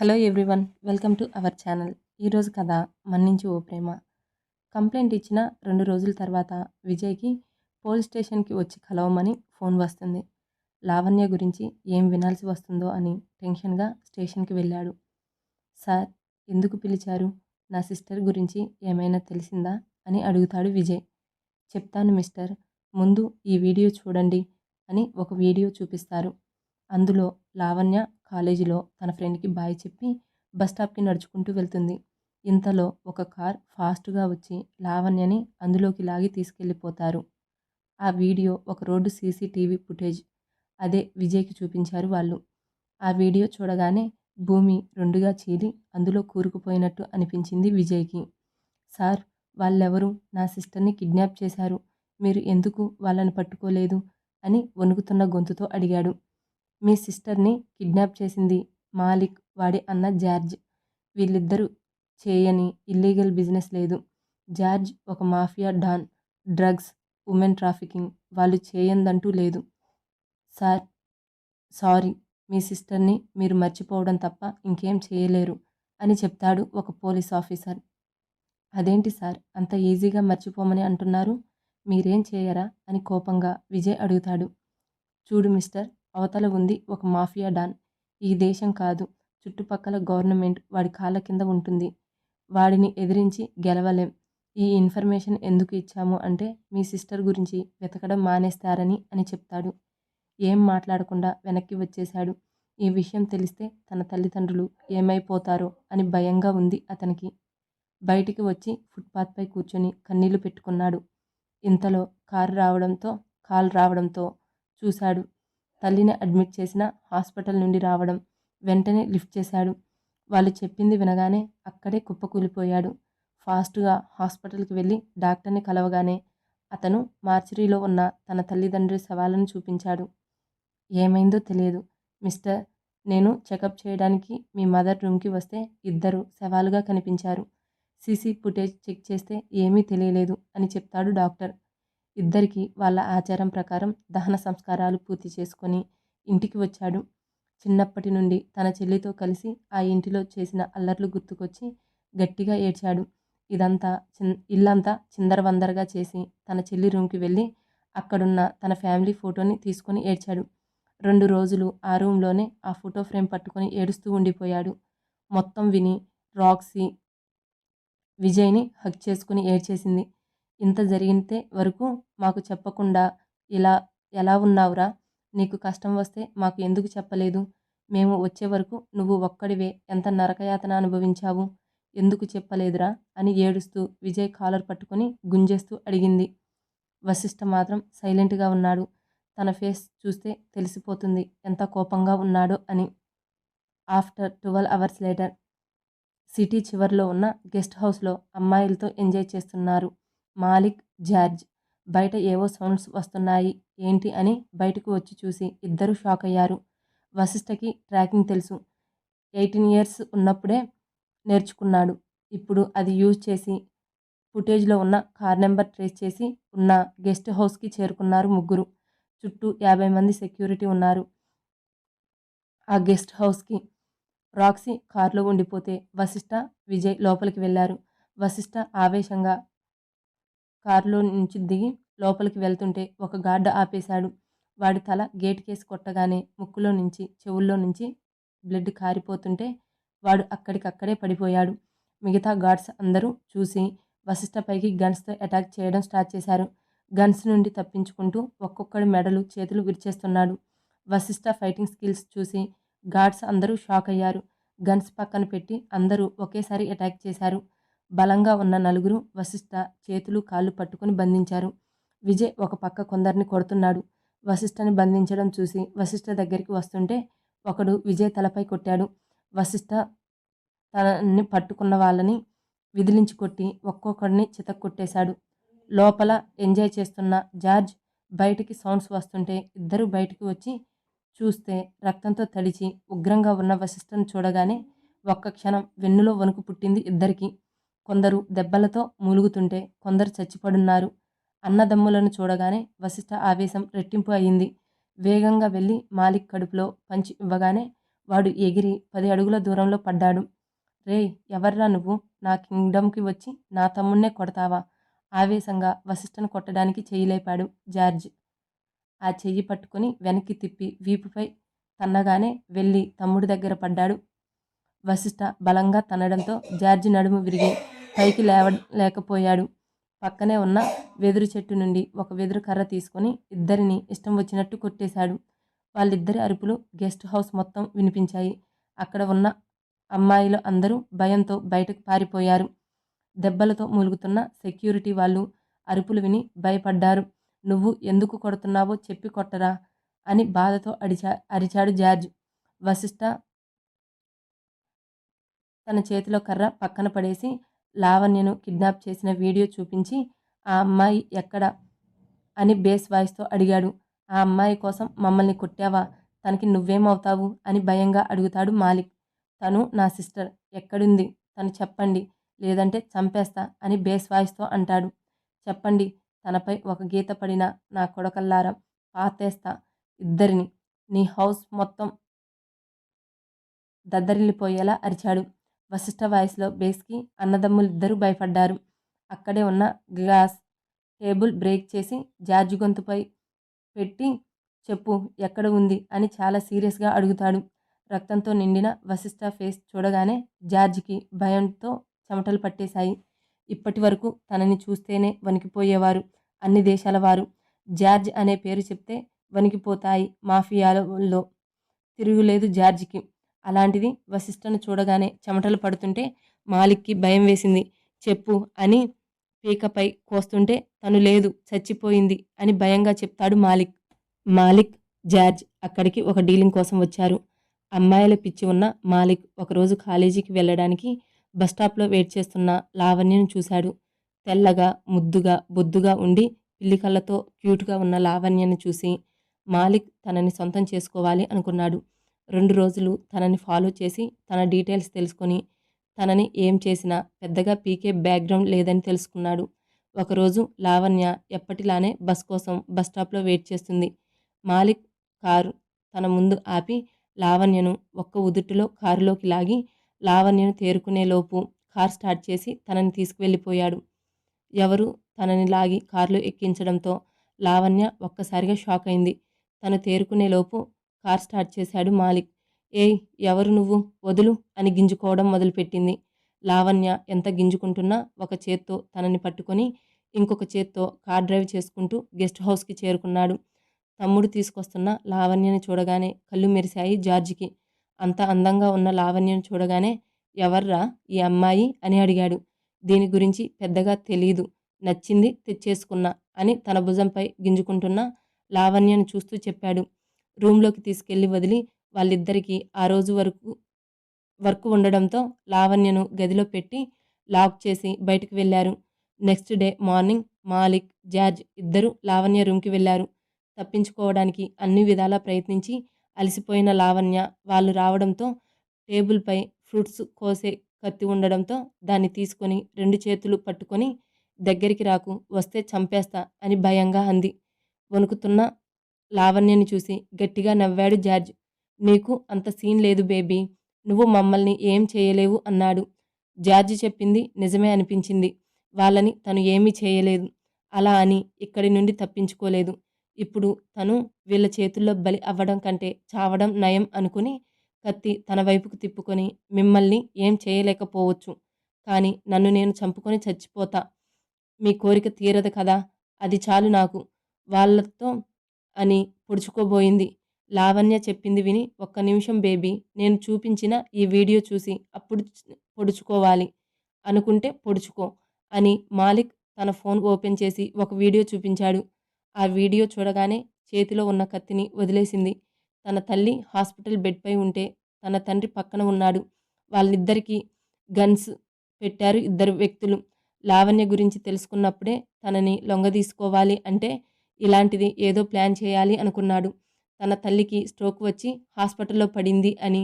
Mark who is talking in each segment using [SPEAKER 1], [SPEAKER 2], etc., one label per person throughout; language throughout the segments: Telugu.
[SPEAKER 1] Hello everyone welcome to our channel. ఈరోజు కథ మన్నించి ఓ ప్రేమ. కంప్లైంట్ ఇచ్చిన రెండు రోజుల తర్వాత విజయ్కి పోలీస్ స్టేషన్కి వచ్చి కలవమని ఫోన్ వస్తుంది. లావణ్య గురించి ఏం వినాల్సి వస్తుందో అని టెన్షన్గా స్టేషన్కి వెళ్ళాడు. సార్ ఎందుకు పిలిచారు? నా సిస్టర్ గురించి ఏమైనా తెలిసిందా? అని అడుగుతాడు విజయ్. చెప్తాను మిస్టర్ ముందు ఈ వీడియో చూడండి అని ఒక వీడియో చూపిస్తారు. అందులో లావణ్య కాలేజీలో తన ఫ్రెండ్కి బాయ్ చెప్పి బస్ స్టాప్కి నడుచుకుంటూ వెళ్తుంది. ఇంతలో ఒక కార్ ఫాస్ట్గా వచ్చి లావణ్యని అందులోకి లాగి తీసుకెళ్ళిపోతారు. ఆ వీడియో ఒక రోడ్డు సీసీటీవీ ఫుటేజ్. అదే విజయ్కి చూపించారు వాళ్ళు. ఆ వీడియో చూడగానే భూమి రెండుగా చీలి అందులో కూరుకుపోయినట్టు అనిపించింది విజయ్కి. సార్ వాళ్ళెవరు? నా సిస్టర్ని కిడ్నాప్ చేశారు. మీరు ఎందుకు వాళ్ళని పట్టుకోలేదు? అని వణుకుతున్న గొంతుతో అడిగాడు. మీ సిస్టర్ని కిడ్నాప్ చేసింది మాలిక్ వాడి అన్న జార్జ్. వీళ్ళిద్దరూ చేయని ఇల్లీగల్ బిజినెస్ లేదు. జార్జ్ ఒక mafia don drugs women trafficking వాళ్ళు చేయందంటూ లేదు. సార్ సారీ మీ సిస్టర్ని మీరు మర్చిపోవడం తప్ప ఇంకేం చేయలేరు అని చెప్తాడు ఒక పోలీస్ ఆఫీసర్. అదేంటి సార్ అంత ఈజీగా మర్చిపోమని అంటున్నారు? మీరేం చేయరా? అని కోపంగా విజయ్ అడుగుతాడు. చూడు మిస్టర్ అవతల ఉంది ఒక మాఫియా డాన్. ఈ దేశం కాదు చుట్టుపక్కల గవర్నమెంట్ వాడి కాళ్ళ కింద ఉంటుంది. వాడిని ఎదిరించి గెలవలేం. ఈ ఇన్ఫర్మేషన్ ఎందుకు ఇచ్చాము అంటే మీ సిస్టర్ గురించి వెతకడం మానేస్తారని అని చెప్తాడు. ఏం మాట్లాడకుండా వెనక్కి వచ్చేశాడు. ఈ విషయం తెలిస్తే తన తల్లిదండ్రులు ఏమైపోతారో అని భయంగా ఉంది అతనికి. బయటికి వచ్చి ఫుట్పాత్పై కూర్చొని కన్నీళ్ళు పెట్టుకున్నాడు. ఇంతలో కారు రావడంతో కాల్ రావడంతో చూశాడు. తల్లిని అడ్మిట్ చేసిన హాస్పిటల్ నుండి రావడం వెంటనే లిఫ్ట్ చేశాడు. వాళ్ళు చెప్పింది వినగానే అక్కడే కుప్పకూలిపోయాడు. ఫాస్ట్గా హాస్పిటల్కి వెళ్ళి డాక్టర్ని కలవగానే అతను మార్చరీలో ఉన్న తన తల్లిదండ్రుల సవాలను చూపించాడు. ఏమైందో తెలియదు. మిస్టర్ నేను చెకప్ చేయడానికి మీ మదర్ రూమ్కి వస్తే ఇద్దరు సవాలుగా కనిపించారు. సీసీ ఫుటేజ్ చెక్ చేస్తే ఏమీ తెలియలేదు అని చెప్తాడు డాక్టర్. ఇద్దరికి వాళ్ళ ఆచారం ప్రకారం దహన సంస్కారాలు పూర్తి చేసుకొని ఇంటికి వచ్చాడు. చిన్నప్పటి నుండి తన చెల్లితో కలిసి ఆ ఇంటిలో చేసిన అల్లర్లు గుర్తుకొచ్చి గట్టిగా ఏడ్చాడు. ఇదంతా చిన్ ఇల్లంతా చిందరవందరగా చేసి తన చెల్లి రూమ్కి వెళ్ళి అక్కడున్న తన ఫ్యామిలీ ఫోటోని తీసుకొని ఏడ్చాడు. రెండు రోజులు ఆ రూమ్లోనే ఆ ఫోటో ఫ్రేమ్ పట్టుకొని ఏడుస్తూ ఉండిపోయాడు. మొత్తం విని రాక్సీ విజయ్ని హక్ చేసుకుని ఏడ్చేసింది. ఇంత జరిగితే వరకు మాకు చెప్పకుండా ఇలా ఎలా ఉన్నావురా? నీకు కష్టం వస్తే మాకు ఎందుకు చెప్పలేదు? మేము వచ్చే వరకు నువ్వు ఒక్కడివే. ఎంత నరకయాతన అనుభవించావు? ఎందుకు చెప్పలేదురా? అని ఏడుస్తూ విజయ్ కాలర్ పట్టుకొని గుంజేస్తూ అడిగింది. వశిష్ఠ మాత్రం సైలెంట్గా ఉన్నాడు. తన ఫేస్ చూస్తే తెలిసిపోతుంది ఎంత కోపంగా ఉన్నాడో అని. After twelve hours later. City చివర్లో ఉన్న గెస్ట్ హౌస్లో అమ్మాయిలతో ఎంజాయ్ చేస్తున్నారు. మాలిక్ జార్జ్ బయట ఏవో సౌండ్స్ వస్తున్నాయి ఏంటి అని బయటకు వచ్చి చూసి ఇద్దరు షాక్ అయ్యారు. వశిష్ఠకి ట్రాకింగ్ తెలుసు. ఎయిటీన్ ఇయర్స్ ఉన్నప్పుడే నేర్చుకున్నాడు. ఇప్పుడు అది యూజ్ చేసి ఫుటేజ్లో ఉన్న కార్ నెంబర్ ట్రేస్ చేసి ఉన్న గెస్ట్ హౌస్కి చేరుకున్నారు ముగ్గురు. చుట్టూ యాభై మంది సెక్యూరిటీ ఉన్నారు. ఆ గెస్ట్ హౌస్కి రాక్సీ కారులో ఉండిపోతే వశిష్ఠ విజయ్ లోపలికి వెళ్ళారు. వశిష్ఠ ఆవేశంగా కారులో నుంచి దిగి లోపలికి వెళ్తుంటే ఒక గార్డ్ ఆపేశాడు. వాడి తల గేట్ కేసి కొట్టగానే ముక్కులో నుంచి చెవుల్లో నుంచి బ్లడ్ కారిపోతుంటే వాడు అక్కడికక్కడే పడిపోయాడు. మిగతా గార్డ్స్ అందరూ చూసి వశిష్టపైకి గన్స్తో అటాక్ చేయడం స్టార్ట్ చేశారు. గన్స్ నుండి తప్పించుకుంటూ ఒక్కొక్కడి మెడలు చేతులు విరిచేస్తున్నాడు. వశిష్ట ఫైటింగ్ స్కిల్స్ చూసి గార్డ్స్ అందరూ షాక్ అయ్యారు. గన్స్ పక్కన పెట్టి అందరూ ఒకేసారి అటాక్ చేశారు. బలంగా ఉన్న నలుగురు వశిష్ఠ చేతులు కాళ్ళు పట్టుకుని బంధించారు. విజయ్ ఒక పక్క కొందరిని కొడుతున్నాడు. వశిష్ఠని బంధించడం చూసి వశిష్ఠ దగ్గరికి వస్తుంటే ఒకడు విజయ్ తలపై కొట్టాడు. వశిష్ఠ తనని పట్టుకున్న వాళ్ళని విదిలించి కొట్టి ఒక్కొక్కడిని చితక్కొట్టేశాడు. లోపల ఎంజాయ్ చేస్తున్న జార్జ్ బయటికి సౌండ్స్ వస్తుంటే ఇద్దరు బయటికి వచ్చి చూస్తే రక్తంతో తడిచి ఉగ్రంగా ఉన్న వశిష్ఠను చూడగానే ఒక్క క్షణం వెన్నులో వణుకు పుట్టింది ఇద్దరికి. కొందరు దెబ్బలతో మూలుగుతుంటే కొందరు చచ్చిపడున్నారు అన్నదమ్ములను చూడగానే వశిష్ఠ ఆవేశం రెట్టింపు అయింది. వేగంగా వెళ్ళి మాలిక్ కడుపులో పంచి ఇవ్వగానే వాడు ఎగిరి పది అడుగుల దూరంలో పడ్డాడు. రే ఎవర్రా నువ్వు? నా కింగ్డమ్కి వచ్చి నా తమ్ముణ్ణే కొడతావా? ఆవేశంగా వశిష్ఠను కొట్టడానికి చెయ్యి లేపాడు జార్జ్. ఆ చెయ్యి పట్టుకుని వెనక్కి తిప్పి వీపుపై తన్నగానే వెళ్ళి తమ్ముడి దగ్గర పడ్డాడు. వశిష్ఠ బలంగా తన్నడంతో జార్జి నడుము విరిగి పైకి లేవ లేకపోయాడు. పక్కనే ఉన్న వెదురు చెట్టు నుండి ఒక వెదురు కర్ర తీసుకొని ఇద్దరిని ఇష్టం వచ్చినట్టు కొట్టేశాడు. వాళ్ళిద్దరి అరుపులు గెస్ట్ హౌస్ మొత్తం వినిపించాయి. అక్కడ ఉన్న అమ్మాయిలు అందరూ భయంతో బయటకు పారిపోయారు. దెబ్బలతో మూలుగుతున్న సెక్యూరిటీ వాళ్ళు అరుపులు విని భయపడ్డారు. నువ్వు ఎందుకు కొడుతున్నావో చెప్పి కొట్టరా అని బాధతో అడిచా అరిచాడు జార్జ్. వశిష్ఠ తన చేతిలో కర్ర పక్కన పడేసి లావణ్యను కిడ్నాప్ చేసిన వీడియో చూపించి ఆ అమ్మాయి ఎక్కడ? అని బేస్ వాయిస్తో అడిగాడు. ఆ అమ్మాయి కోసం మమ్మల్ని కొట్టావా? తనకి నువ్వేమవుతావు? అని భయంగా అడుగుతాడు మాలిక్. తను నా సిస్టర్. ఎక్కడుంది? తను చెప్పండి. లేదంటే చంపేస్తా అని బేస్ వాయిస్తో అంటాడు. చెప్పండి. తనపై ఒక గీత పడిన నా కొడకల్లారా? పాతేస్తా. ఇద్దరిని. నీ హౌస్ మొత్తం దద్దరిల్లిపోయేలా అరిచాడు. వశిష్ఠ వాయిస్లో బేస్కి అన్నదమ్ములిద్దరూ భయపడ్డారు. అక్కడే ఉన్న గ్లాస్ టేబుల్ బ్రేక్ చేసి జార్జి గొంతుపై పెట్టి చెప్పు ఎక్కడ ఉంది? అని చాలా సీరియస్గా అడుగుతాడు. రక్తంతో నిండిన వశిష్ఠ ఫేస్ చూడగానే జార్జికి భయంతో చెమటలు పట్టేశాయి. ఇప్పటి వరకు తనని చూస్తేనే వణికిపోయేవారు. అన్ని దేశాల వారు. జార్జ్ అనే పేరు చెప్తే వణికిపోతాయి మాఫియాలో. తిరుగులేదు జార్జికి. అలాంటిది వశిష్ఠను చూడగానే చెమటలు పడుతుంటే మాలిక్కి భయం వేసింది. చెప్పు అని పీకపై కోస్తుంటే తను లేదు చచ్చిపోయింది అని భయంగా చెప్తాడు మాలిక్. మాలిక్ జార్జ్ అక్కడికి ఒక డీలింగ్ కోసం వచ్చారు. అమ్మాయిల పిచ్చి ఉన్న మాలిక్ ఒకరోజు కాలేజీకి వెళ్ళడానికి బస్టాప్లో వెయిట్ చేస్తున్న లావణ్యను చూశాడు. తెల్లగా ముద్దుగా బొద్దుగా ఉండి పిల్లికళ్ళతో క్యూట్గా ఉన్న లావణ్యను చూసి మాలిక్ తనని సొంతం చేసుకోవాలి అనుకున్నాడు. రెండు రోజులు తనని ఫాలో చేసి తన డీటెయిల్స్ తెలుసుకొని తనని ఏం చేసినా పెద్దగా పీకే బ్యాక్గ్రౌండ్ లేదని తెలుసుకున్నాడు. ఒకరోజు లావణ్య ఎప్పటిలానే బస్ కోసం బస్ స్టాప్లో వెయిట్ చేస్తుంది. మాలిక్ కారు తన ముందు ఆపి లావణ్యను ఒక్క ఉదుటిలో కారులోకి లాగి లావణ్యను తేరుకునేలోపు కార్ స్టార్ట్ చేసి తనని తీసుకువెళ్ళిపోయాడు. ఎవరు తనని లాగి కారులో ఎక్కించడంతో లావణ్య ఒక్కసారిగా షాక్ అయింది. తను తేరుకునేలోపు కార్ స్టార్ట్ చేశాడు మాలిక్. ఏయ్ ఎవరు నువ్వు? వదులు అని గింజుకోవడం మొదలుపెట్టింది. లావణ్య ఎంత గింజుకుంటున్నా ఒక చేత్తో తనని పట్టుకొని ఇంకొక చేత్తో కార్ డ్రైవ్ చేసుకుంటూ గెస్ట్ హౌస్కి చేరుకున్నాడు. తమ్ముడు తీసుకొస్తున్న లావణ్యని చూడగానే కళ్ళు మెరిశాయి జార్జికి. అంత అందంగా ఉన్న లావణ్యను చూడగానే ఎవర్రా ఈ అమ్మాయి అని అడిగాడు. దీని గురించి పెద్దగా తెలీదు. నచ్చింది తెచ్చేసుకున్నా అని తన భుజంపై గింజుకుంటున్న లావణ్యను చూస్తూ చెప్పాడు. రూమ్లోకి తీసుకెళ్ళి వదిలి వాళ్ళిద్దరికీ ఆ రోజు వరకు వర్క్ ఉండడంతో లావణ్యను గదిలో పెట్టి లాక్ చేసి బయటకు వెళ్ళారు. Next day morning Malik George ఇద్దరు లావణ్య రూమ్కి వెళ్ళారు. తప్పించుకోవడానికి అన్ని విధాలా ప్రయత్నించి అలసిపోయిన లావణ్య వాళ్ళు రావడంతో టేబుల్పై ఫ్రూట్స్ కోసే కత్తి ఉండడంతో దాన్ని తీసుకొని రెండు చేతులు పట్టుకొని దగ్గరికి రాకు వస్తే చంపేస్తా అని భయంగా అంది. వణుకుతున్న లావణ్యని చూసి గట్టిగా నవ్వాడు జార్జ్. నీకు అంత సీన్ లేదు బేబీ. నువ్వు మమ్మల్ని ఏం చేయలేవు అన్నాడు. జార్జి చెప్పింది నిజమే అనిపించింది. వాళ్ళని తను ఏమీ చేయలేదు. అలా అని ఇక్కడి నుండి తప్పించుకోలేదు. ఇప్పుడు తను వీళ్ళ చేతుల్లో బలి అవ్వడం కంటే చావడం నయం అనుకుని కత్తి తన వైపుకు తిప్పుకొని మిమ్మల్ని ఏం చేయలేకపోవచ్చు. కానీ నన్ను నేను చంపుకొని చచ్చిపోతా. మీ కోరిక తీరదు కదా. అది చాలు నాకు. వాళ్ళతో అని పొడుచుకోబోయింది. లావణ్య చెప్పింది విని ఒక్క నిమిషం బేబీ నేను చూపించిన ఈ వీడియో చూసి అప్పుడు పొడుచుకోవాలి. అనుకుంటే పొడుచుకో అని మాలిక్ తన ఫోన్ ఓపెన్ చేసి ఒక వీడియో చూపించాడు. ఆ వీడియో చూడగానే చేతిలో ఉన్న కత్తిని వదిలేసింది. తన తల్లి హాస్పిటల్ బెడ్పై ఉంటే తన తండ్రి పక్కన ఉన్నాడు. వాళ్ళిద్దరికీ గన్స్ పెట్టారు ఇద్దరు వ్యక్తులు. లావణ్య గురించి తెలుసుకున్నప్పుడే తనని లొంగదీసుకోవాలి అంటే ఇలాంటిది ఏదో ప్లాన్ చేయాలి అనుకున్నాడు. తన తల్లికి స్ట్రోక్ వచ్చి హాస్పిటల్లో పడింది అని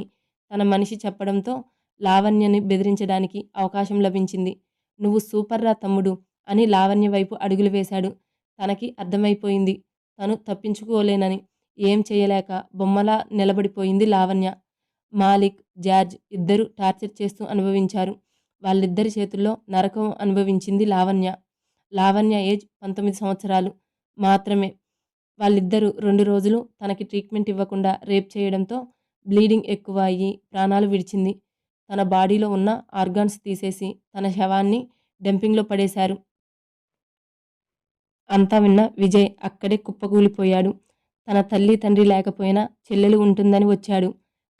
[SPEAKER 1] తన మనిషి చెప్పడంతో లావణ్యని బెదిరించడానికి అవకాశం లభించింది. నువ్వు సూపర్రా తమ్ముడు అని లావణ్య వైపు అడుగులు వేశాడు. తనకి అర్థమైపోయింది. తను తప్పించుకోలేనని ఏం చేయలేక బొమ్మలా నిలబడిపోయింది లావణ్య. మాలిక్ జార్జ్ ఇద్దరు టార్చర్ చేస్తూ అనుభవించారు. వాళ్ళిద్దరి చేతుల్లో నరకం అనుభవించింది లావణ్య. లావణ్య ఏజ్ పంతొమ్మిది సంవత్సరాలు. మాత్రమే. వాళ్ళిద్దరూ రెండు రోజులు తనకి ట్రీట్మెంట్ ఇవ్వకుండా రేప్ చేయడంతో బ్లీడింగ్ ఎక్కువ అయ్యి ప్రాణాలు విడిచింది. తన బాడీలో ఉన్న ఆర్గాన్స్ తీసేసి తన శవాన్ని డంపింగ్లో పడేశారు. అంతా విన్న విజయ్ అక్కడే కుప్పకూలిపోయాడు. తన తల్లి తండ్రి లేకపోయినా చెల్లెలు ఉంటుందని వచ్చాడు.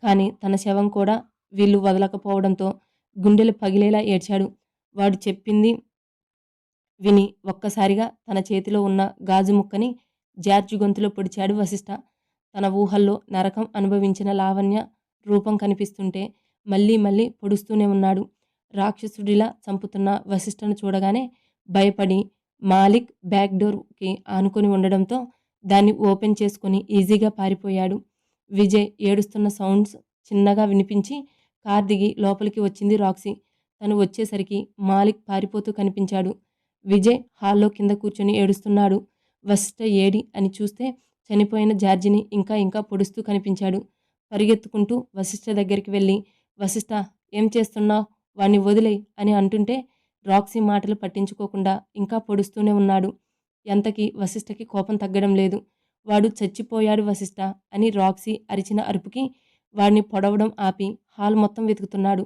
[SPEAKER 1] కానీ తన శవం కూడా వీళ్ళు వదలకపోవడంతో గుండెలు పగిలేలా ఏడ్చాడు. వాడు చెప్పింది విని ఒక్కసారిగా తన చేతిలో ఉన్న గాజు ముక్కని జార్జి గొంతులో పొడిచాడు వశిష్ఠ తన ఊహల్లో నరకం అనుభవించిన లావణ్య రూపం కనిపిస్తుంటే మళ్ళీ మళ్ళీ పొడుస్తూనే ఉన్నాడు. రాక్షసుడిలా చంపుతున్న వశిష్ఠను చూడగానే భయపడి మాలిక్ బ్యాక్ డోర్కి ఆనుకొని ఉండడంతో దాన్ని ఓపెన్ చేసుకుని ఈజీగా పారిపోయాడు. విజయ్ ఏడుస్తున్న సౌండ్స్ చిన్నగా వినిపించి కార్ దిగి లోపలికి వచ్చింది రాక్సీ. తను వచ్చేసరికి మాలిక్ పారిపోతూ కనిపించాడు. విజయ్ హాల్లో కింద కూర్చొని ఏడుస్తున్నాడు. వశిష్ఠ ఏడి అని చూస్తే చనిపోయిన జార్జిని ఇంకా ఇంకా పొడుస్తూ కనిపించాడు. పరిగెత్తుకుంటూ వశిష్ఠ దగ్గరికి వెళ్ళి వశిష్ఠ ఏం చేస్తున్నావు? వాణ్ణి వదిలే అని అంటుంటే రాక్సీ మాటలు పట్టించుకోకుండా ఇంకా పొడుస్తూనే ఉన్నాడు. ఎంతకి వశిష్ఠకి కోపం తగ్గడం లేదు. వాడు చచ్చిపోయాడు వశిష్ఠ అని రాక్సీ అరిచిన అరుపుకి వాడిని పొడవడం ఆపి హాల్ మొత్తం వెతుకుతున్నాడు.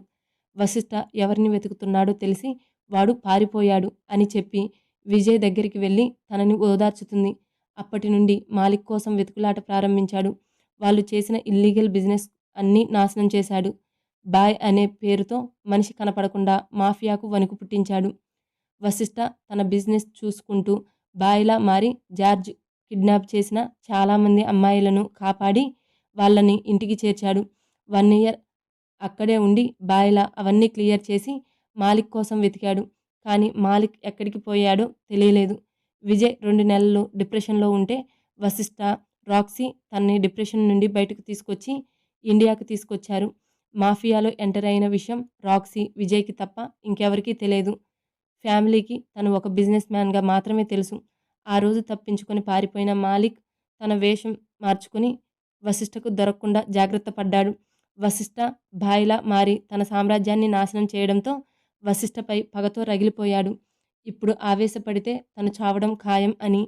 [SPEAKER 1] వశిష్ఠ ఎవరిని వెతుకుతున్నాడో తెలిసి వాడు పారిపోయాడు అని చెప్పి విజయ్ దగ్గరికి వెళ్ళి తనని ఓదార్చుతుంది. అప్పటి నుండి మాలిక్ కోసం వెతుకులాట ప్రారంభించాడు. వాళ్ళు చేసిన ఇల్లీగల్ బిజినెస్ అన్నీ నాశనం చేశాడు. బాయ్ అనే పేరుతో మనిషి కనపడకుండా మాఫియాకు వణుకు పుట్టించాడు. వశిష్ఠ తన బిజినెస్ చూసుకుంటూ బాయ్లా మారి జార్జ్ కిడ్నాప్ చేసిన చాలామంది అమ్మాయిలను కాపాడి వాళ్ళని ఇంటికి చేర్చాడు. వన్ ఇయర్ అక్కడే ఉండి బాయ్లా అవన్నీ క్లియర్ చేసి మాలిక్ కోసం వెతికాడు. కానీ మాలిక్ ఎక్కడికి పోయాడో తెలియలేదు. విజయ్ రెండు నెలలు డిప్రెషన్లో ఉంటే వశిష్ఠ రాక్సీ తన్ని డిప్రెషన్ నుండి బయటకు తీసుకొచ్చి ఇండియాకు తీసుకొచ్చారు. మాఫియాలో ఎంటర్ అయిన విషయం రాక్సీ విజయ్కి తప్ప ఇంకెవరికీ తెలియదు. ఫ్యామిలీకి తను ఒక బిజినెస్ మ్యాన్గా మాత్రమే తెలుసు. ఆ రోజు తప్పించుకొని పారిపోయిన మాలిక్ తన వేషం మార్చుకుని వశిష్ఠకు దొరకకుండా జాగ్రత్త పడ్డాడు. వశిష్ఠ భాయిలా మారి తన సామ్రాజ్యాన్ని నాశనం చేయడంతో వశిష్ఠపై పగతో రగిలిపోయాడు. ఇప్పుడు ఆవేశపడితే తను చావడం ఖాయం అని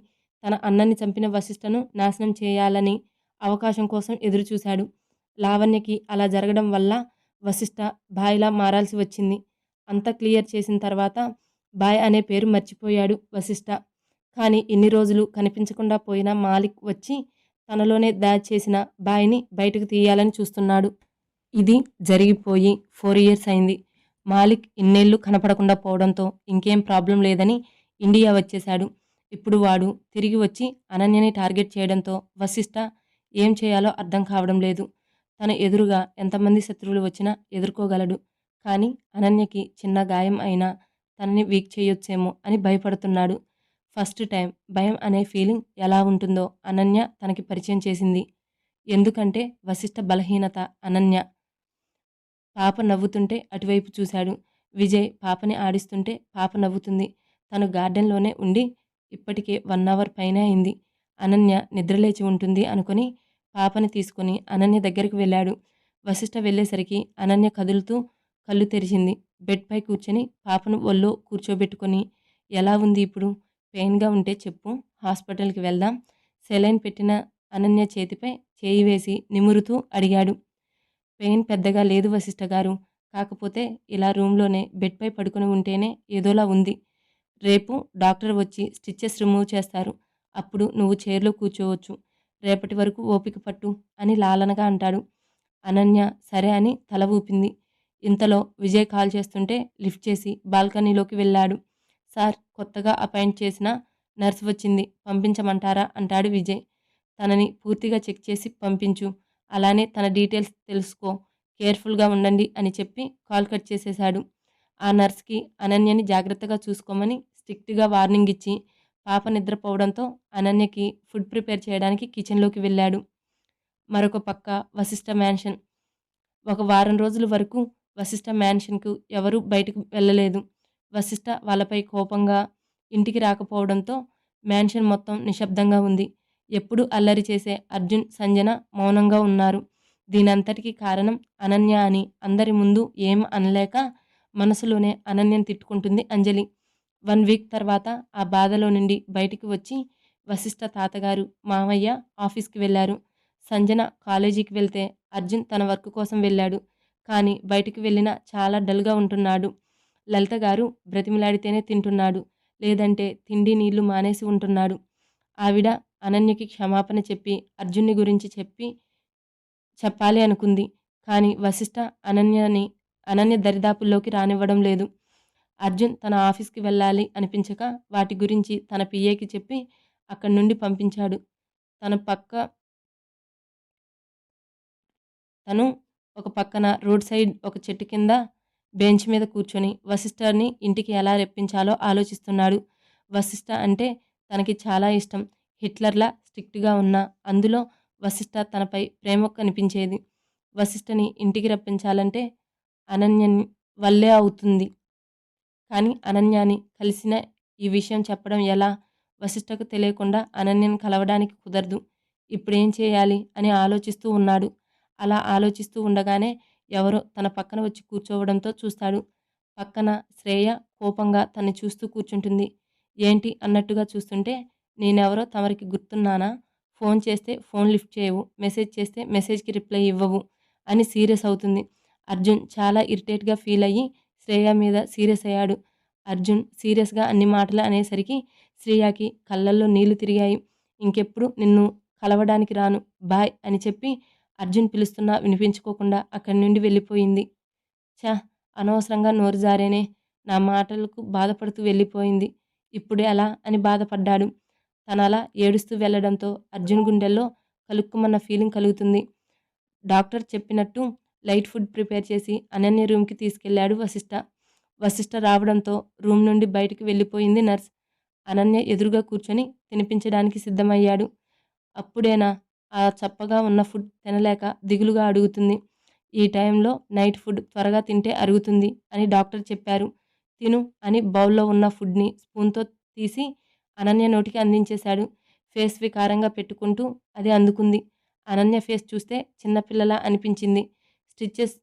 [SPEAKER 1] తన అన్నని చంపిన వశిష్ఠను నాశనం చేయాలని అవకాశం కోసం ఎదురుచూశాడు. లావణ్యకి అలా జరగడం వల్ల వశిష్ఠ బాయ్లా మారాల్సి వచ్చింది. అంతా క్లియర్ చేసిన తర్వాత బాయ్ అనే పేరు మర్చిపోయాడు వశిష్ఠ. కానీ ఇన్ని రోజులు కనిపించకుండా పోయిన మాలిక్ వచ్చి తనలోనే దాచేసిన బాయ్ని బయటకు తీయాలని చూస్తున్నాడు. ఇది జరిగిపోయి ఫోర్ ఇయర్స్ అయింది. మాలిక్ ఇన్నేళ్ళు కనపడకుండా పోవడంతో ఇంకేం ప్రాబ్లం లేదని ఇండియా వచ్చేశాడు. ఇప్పుడు వాడు తిరిగి వచ్చి అనన్యని టార్గెట్ చేయడంతో వశిష్ట ఏం చేయాలో అర్థం కావడం లేదు. తన ఎదురుగా ఎంతమంది శత్రువులు వచ్చినా ఎదుర్కోగలడు. కానీ అనన్యకి చిన్న గాయం అయినా తనని వీక్ చేయొచ్చేమో అని భయపడుతున్నాడు. ఫస్ట్ టైం భయం అనే ఫీలింగ్ ఎలా ఉంటుందో అనన్య తనకి పరిచయం చేసింది. ఎందుకంటే వశిష్ట బలహీనత అనన్య. పాప నవ్వుతుంటే అటువైపు చూశాడు. విజయ్ పాపని ఆడిస్తుంటే పాప నవ్వుతుంది. తను గార్డెన్లోనే ఉండి ఇప్పటికే వన్ అవర్ పైన అయింది. అనన్య నిద్రలేచి ఉంటుంది అనుకుని పాపని తీసుకుని అనన్య దగ్గరికి వెళ్ళాడు. వశిష్ఠ వెళ్ళేసరికి అనన్య కదులుతూ కళ్ళు తెరిచింది. బెడ్పై కూర్చొని పాపను ఒళ్ళో కూర్చోబెట్టుకొని ఎలా ఉంది ఇప్పుడు? పెయిన్గా ఉంటే చెప్పు. హాస్పిటల్కి వెళ్దాం. సెలైన్ పెట్టిన అనన్య చేతిపై చేయి వేసి నిమురుతూ అడిగాడు. పెయిన్ పెద్దగా లేదు వశిష్ఠ గారు. కాకపోతే ఇలా రూమ్లోనే బెడ్పై పడుకుని ఉంటేనే ఏదోలా ఉంది. రేపు డాక్టర్ వచ్చి స్టిచ్చెస్ రిమూవ్ చేస్తారు. అప్పుడు నువ్వు చైర్లో కూర్చోవచ్చు. రేపటి వరకు ఓపిక పట్టు అని లాలనగా అంటాడు. అనన్య సరే అని తల ఊపింది. ఇంతలో విజయ్ కాల్ చేస్తుంటే లిఫ్ట్ చేసి బాల్కనీలోకి వెళ్ళాడు. సార్ కొత్తగా అపాయింట్ చేసిన నర్స్ వచ్చింది. పంపించమంటారా? అంటాడు విజయ్. తనని పూర్తిగా చెక్ చేసి పంపించు. అలానే తన డీటెయిల్స్ తెలుసుకో కేర్ఫుల్గా ఉండండి అని చెప్పి కాల్ కట్ చేసేశాడు. ఆ నర్స్కి అనన్యని జాగ్రత్తగా చూసుకోమని స్ట్రిక్ట్గా వార్నింగ్ ఇచ్చి పాప నిద్రపోవడంతో అనన్యకి ఫుడ్ ప్రిపేర్ చేయడానికి కిచెన్లోకి వెళ్ళాడు. మరొక పక్క వశిష్ఠ మ్యాన్షన్. ఒక వారం రోజుల వరకు వశిష్ఠ మ్యాన్షన్కు ఎవరూ బయటకు వెళ్ళలేదు. వశిష్ఠ వాళ్ళపై కోపంగా ఇంటికి రాకపోవడంతో మ్యాన్షన్ మొత్తం నిశ్శబ్దంగా ఉంది. ఎప్పుడు అల్లరి చేసే అర్జున్ సంజన మౌనంగా ఉన్నారు. దీనంతటికీ కారణం అనన్య అని. అందరి ముందు ఏం అనలేక మనసులోనే అనన్యం తిట్టుకుంటుంది అంజలి. వన్ వీక్ తర్వాత ఆ బాధలో నుండి బయటికి వచ్చి వశిష్ఠ తాతగారు మామయ్య ఆఫీస్కి వెళ్ళారు. సంజన కాలేజీకి వెళ్తే అర్జున్ తన వర్క్ కోసం వెళ్ళాడు. కానీ బయటికి వెళ్ళిన చాలా డల్గా ఉంటున్నాడు. లలిత గారు బ్రతిమిలాడితేనే తింటున్నాడు. లేదంటే తిండి నీళ్ళు మానేసి ఉంటున్నాడు. ఆవిడ అనన్యకి క్షమాపణ చెప్పి అర్జున్ని గురించి చెప్పి చెప్పాలి అనుకుంది. కానీ వశిష్ఠ అనన్యని అనన్య దరిదాపుల్లోకి రానివ్వడం లేదు. అర్జున్ తన ఆఫీస్కి వెళ్ళాలి అనిపించక వాటి గురించి తన పిఏకి చెప్పి అక్కడి నుండి పంపించాడు. తన పక్క తను ఒక పక్కన రోడ్ సైడ్ ఒక చెట్టు కింద బెంచ్ మీద కూర్చొని వశిష్ఠని ఇంటికి ఎలా రెప్పించాలో ఆలోచిస్తున్నాడు. వశిష్ఠ అంటే తనకి చాలా ఇష్టం. హిట్లర్లా స్ట్రిక్ట్గా ఉన్న అందులో వశిష్ఠ తనపై ప్రేమ కనిపించేది. వశిష్ఠని ఇంటికి రప్పించాలంటే అనన్యని వల్లే అవుతుంది. కానీ అనన్యాని కలిసిన ఈ విషయం చెప్పడం ఎలా? వశిష్ఠకు తెలియకుండా అనన్యను కలవడానికి కుదరదు. ఇప్పుడేం చేయాలి? అని ఆలోచిస్తూ ఉన్నాడు. అలా ఆలోచిస్తూ ఉండగానే ఎవరో తన పక్కన వచ్చి కూర్చోవడంతో చూస్తాడు. పక్కన శ్రేయ కోపంగా తన్ని చూస్తూ కూర్చుంటుంది. ఏంటి? అన్నట్టుగా చూస్తుంటే నేనెవరో తమరికి గుర్తున్నానా? ఫోన్ చేస్తే ఫోన్ లిఫ్ట్ చేయవు. మెసేజ్ చేస్తే మెసేజ్కి రిప్లై ఇవ్వవు అని సీరియస్ అవుతుంది. అర్జున్ చాలా ఇరిటేట్గా ఫీల్ అయ్యి శ్రేయ మీద సీరియస్ అయ్యాడు. అర్జున్ సీరియస్గా అన్ని మాటలు అనేసరికి శ్రేయాకి కళ్ళల్లో నీళ్ళు తిరిగాయి. ఇంకెప్పుడు నిన్ను కలవడానికి రాను. బాయ్ అని చెప్పి అర్జున్ పిలుస్తున్నా వినిపించుకోకుండా అక్కడి నుండి వెళ్ళిపోయింది. ఛా! అనవసరంగా నోరు జారేనే. నా మాటలకు బాధపడుతూ వెళ్ళిపోయింది. ఇప్పుడు ఎలా అని బాధపడ్డాడు. తన అలా ఏడుస్తూ వెళ్ళడంతో అర్జున్ గుండెల్లో కలుక్కుమన్న ఫీలింగ్ కలుగుతుంది. డాక్టర్ చెప్పినట్టు లైట్ ఫుడ్ ప్రిపేర్ చేసి అనన్య రూమ్కి తీసుకెళ్ళాడు వశిష్ఠ వశిష్ఠ రావడంతో రూమ్ నుండి బయటికి వెళ్ళిపోయింది నర్స్. అనన్య ఎదురుగా కూర్చొని తినిపించడానికి సిద్ధమయ్యాడు. అప్పుడేనా? ఆ చప్పగా ఉన్న ఫుడ్ తినలేక దిగులుగా అడుగుతుంది. ఈ టైంలో నైట్ ఫుడ్ త్వరగా తింటే అరుగుతుంది అని డాక్టర్ చెప్పారు. తిను అని బౌల్లో ఉన్న ఫుడ్ని స్పూన్తో తీసి అనన్య నోటికి అందించేశాడు. ఫేస్ వికారంగా పెట్టుకుంటూ అది అందుకుంది. అనన్య ఫేస్ చూస్తే చిన్నపిల్లలా అనిపించింది. స్టిచ్చెస్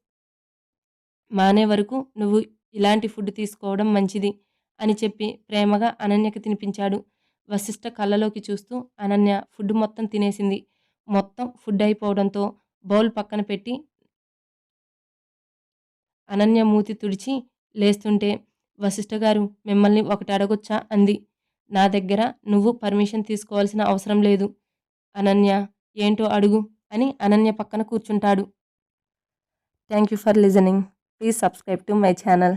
[SPEAKER 1] మానే వరకు నువ్వు ఇలాంటి ఫుడ్ తీసుకోవడం మంచిది అని చెప్పి ప్రేమగా అనన్యకి తినిపించాడు. వశిష్ఠ కళ్ళలోకి చూస్తూ అనన్య ఫుడ్ మొత్తం తినేసింది. మొత్తం ఫుడ్ అయిపోవడంతో బౌల్ పక్కన పెట్టి అనన్య మూతి తుడిచి లేస్తుంటే వశిష్ఠ గారు మిమ్మల్ని ఒకటి అడగొచ్చా? అంది. నా దగ్గర నువ్వు పర్మిషన్ తీసుకోవాల్సిన అవసరం లేదు. అనన్య ఏంటో అడుగు అని అనన్య పక్కన కూర్చుంటాడు. Thank you for listening. Please subscribe to my channel.